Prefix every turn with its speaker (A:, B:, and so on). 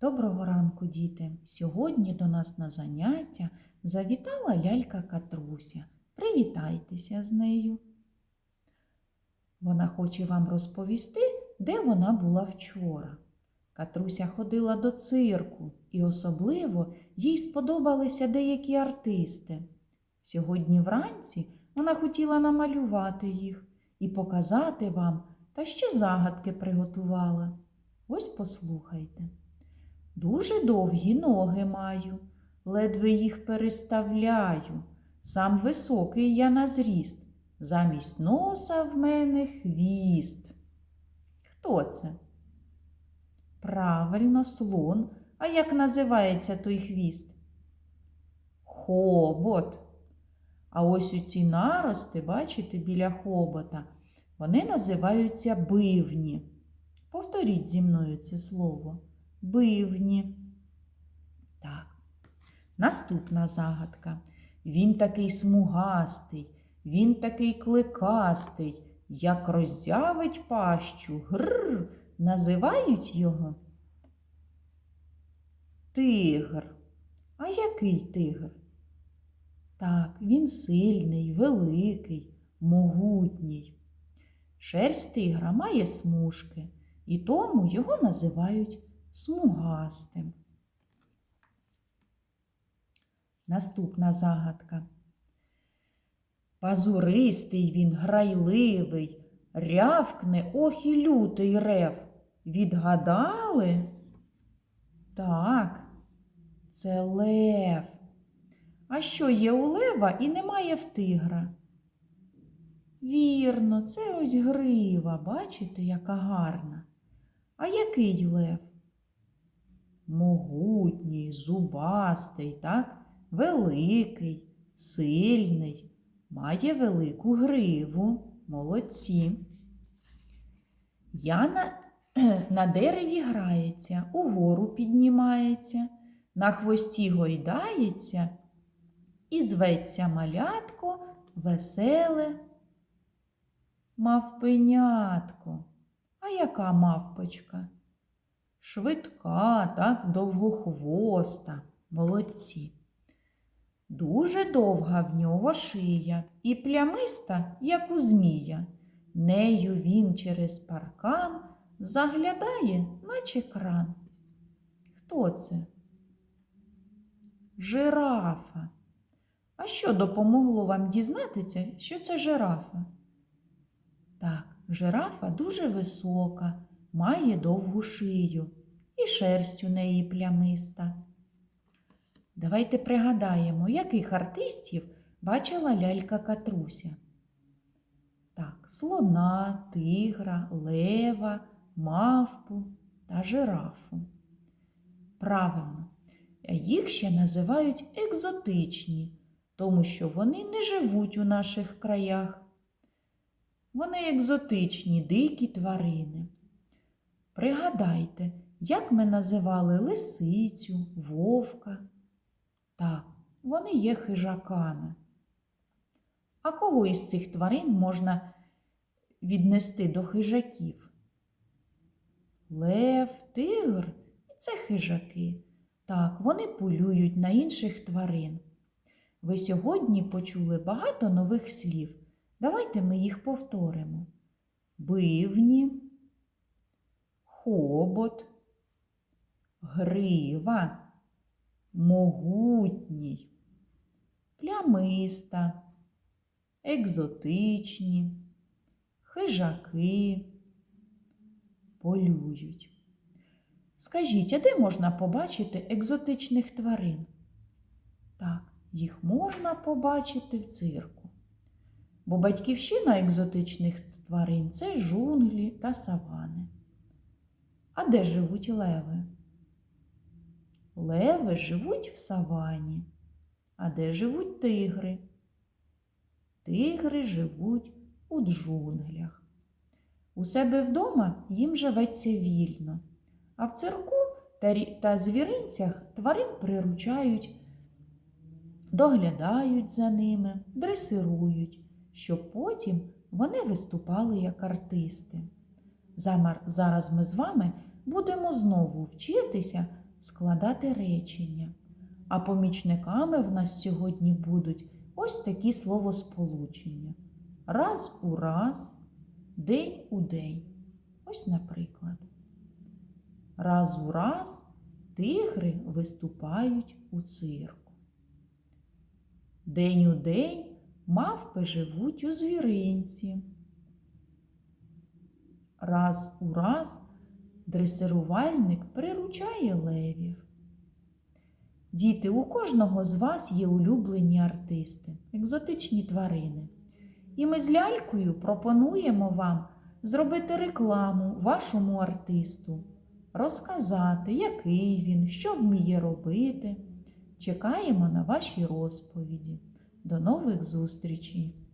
A: Доброго ранку, діти! Сьогодні до нас на заняття завітала лялька Катруся. Привітайтеся з нею. Вона хоче вам розповісти, де вона була вчора. Катруся ходила до цирку, і особливо їй сподобалися деякі артисти. Сьогодні вранці вона хотіла намалювати їх і показати вам, та ще загадки приготувала. Ось послухайте. Дуже довгі ноги маю, ледве їх переставляю. Сам високий я на зріст, замість носа в мене хвіст. Хто це? Правильно, слон. А як називається той хвіст? Хобот. А ось у ці нарости, бачите, біля хобота, вони називаються бивні. Повторіть зі мною це слово. Бивні. Так. Наступна загадка. Він такий смугастий, він такий кликастий, як роззявить пащу, грр, називають його тигр. А який тигр? Так, він сильний, великий, могутній. Шерсть тигра має смужки, і тому його називають смугастим. Наступна загадка. Пазуристий він, грайливий, рявкне ох і лютий рев. Відгадали? Так, це лев. А що є у лева і немає в тигра? Вірно, це ось грива, бачите, яка гарна. А який лев? Могутній, зубастий, так? Великий, сильний, має велику гриву. Молодці. Я на, на дереві грається, угору піднімається, на хвості гойдається і зветься малятко веселе мавпенятко. А яка мавпочка? Швидка, так, довгохвоста, молодці. Дуже довга в нього шия і плямиста, як у змія. Нею він через паркан заглядає, наче кран. Хто це? Жирафа. А що допомогло вам дізнатися, що це жирафа? Так, жирафа дуже висока, має довгу шию і шерсть у неї плямиста. Давайте пригадаємо, яких артистів бачила лялька Катруся. Так, слона, тигра, лева, мавпу та жирафу. Правильно, їх ще називають екзотичні, тому що вони не живуть у наших краях. Вони екзотичні, дикі тварини. Пригадайте, як ми називали лисицю, вовка. Так, вони є хижаками. А кого із цих тварин можна віднести до хижаків? Лев, тигр це хижаки. Так, вони полюють на інших тварин. Ви сьогодні почули багато нових слів. Давайте ми їх повторимо. Бивні, хобот, грива, могутній, плямиста, екзотичні, хижаки, полюють. Скажіть, а де можна побачити екзотичних тварин? Так, їх можна побачити в цирку. Бо батьківщина екзотичних тварин це джунглі та савани. А де живуть леви? Леви живуть в савані. А де живуть тигри? Тигри живуть у джунглях. У себе вдома їм живеться вільно, а в цирку та, звіринцях тварин приручають, доглядають за ними, дресирують, щоб потім вони виступали як артисти. Зараз ми з вами будемо знову вчитися складати речення. А помічниками в нас сьогодні будуть ось такі словосполучення. Раз у раз, день у день. Ось, наприклад. Раз у раз тигри виступають у цирку. День у день мавпи живуть у звіринці. Раз у раз дресирувальник приручає левів. Діти, у кожного з вас є улюблені артисти, екзотичні тварини. І ми з лялькою пропонуємо вам зробити рекламу вашому артисту, розказати, який він, що вміє робити. Чекаємо на ваші розповіді. До нових зустрічей!